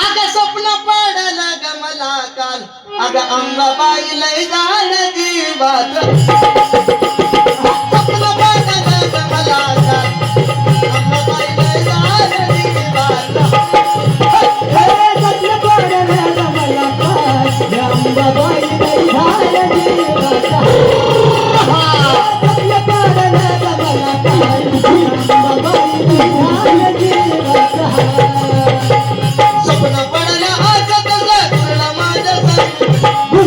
अग स्वप्न पडल ग मला काल. अग अंबाबाई लय जाण जीवात स्वप्न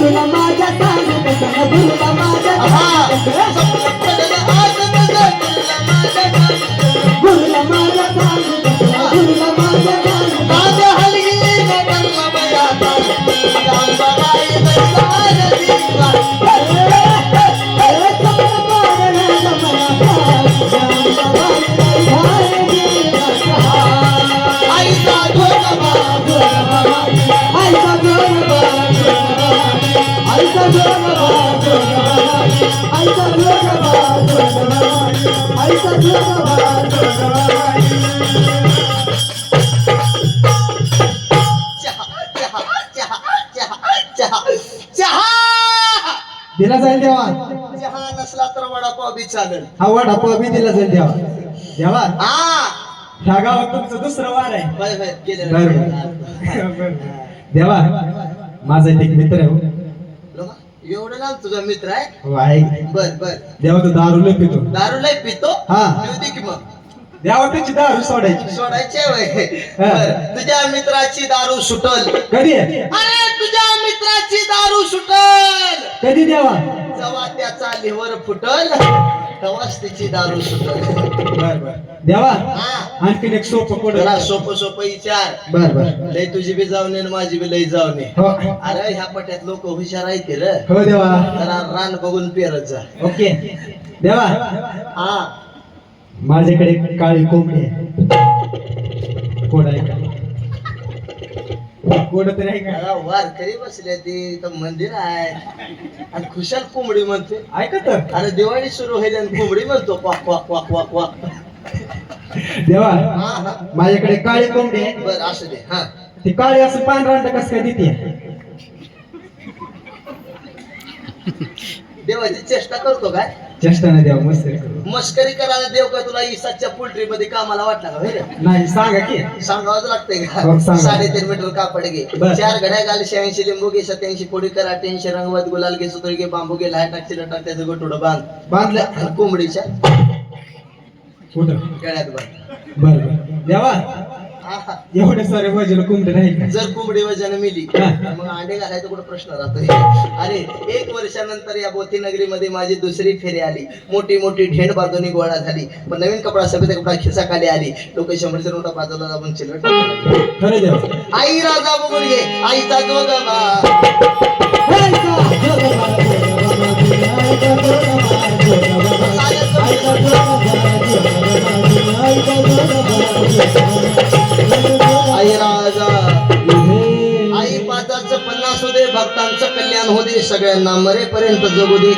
सांग हा स्वप्न दिला जाईल देवा. चहा नसला तर वडापाव बी चालेल हा वडापाव बी दिला जाईल देवा. देवा. हा ह्या गावात तुमचं दुसरं वार आहे. बाय बाय गेले. बरं. देवा माझा एक मित्र आहे हो. एवढं ना तुझा मित्र आहे? हो आहे. बर बर. देवा तो दारू लय पितो. दारू लय पितो? हा. पिऊ दे की मग. देवा त्याची दारू सोडायची. सोडायचे वय. बर. तुझ्या मित्राची दारू सुटल. कधी आहे? अरे तुझ्या मित्राची दारू सुटल. कधी देवा? जेव्हा त्याचा लिव्हर फुटल तेव्हाच तिची दारू सुटल. बर. देवा. हा. आणखीन एक सोपं जरा सोपं सोपं विचार. बर बर. लय तुझी बी जाऊन आणि माझी बी लय जाऊन. हो. अरे ह्या पट्यात लोक हुशार आहेत रे. हो देवा. जरा रान बघून पेरत जा. ओके. देवा. हा. माझ्याकडे एक काळी कोंबडी आहे. कोड आहे का? कोड तरी आहे का? अरे वारकरी बसले ते मंदिर आहे. आणि खुशाल कोंबडी म्हणते. ऐका तर. अरे दिवाळी सुरू होईल आणि कोंबडी म्हणतो quack quack quack quack quack. देवा हा. हा माझ्याकडे काळी कोंबडी आहे. बर असू दे हा. ती काळी असं पांढरा अंड कसं काय देते? देवाची चेष्टा करतो काय? चेष्टा नाही देवा मस्त करू मस्करी करायला देव का तुला इसाच्या पोल्ट्री मध्ये कामाला वाटला का? नाही सांगा की. सांगावंच लागतंय हो, का सांगा. साडेतीन मीटर कापड घे. बर. चार घड्या घाल शहाऐंशी लिंबू घे सत्याऐंशी पोडी कर अठ्याऐंशी रंगवत गुलाल घे सुतळी घे बांबू घे लहान टाक चिरा टाक त्याचं गोटोडं बांध. बांधलं. आणि कोंबडीच्या कुठं गळ्यात बांध बर. बर देवा. आहा. कोंबडी राहील का? जर कोंबडी वजन मिली हा. तर मग अंडे घालायचा कुठं प्रश्न राहतोय? अरे एक वर्षानंतर या बोथी नगरीमध्ये माझी दुसरी फेरी आली. मोठी मोठी ढेंड बाजूनी गोळा झाली. पण नवीन कपडा सफेद कपडा खिसा खाली आली. लोक शंभरशे नोटा बाजूला दाबून. खरं देवा. आई राजा बघून घे आईचा जोगबा आई पादाचं पन्नास होते भक्तांचं कल्याण होते सगळ्यांना मरेपर्यंत जगू दे.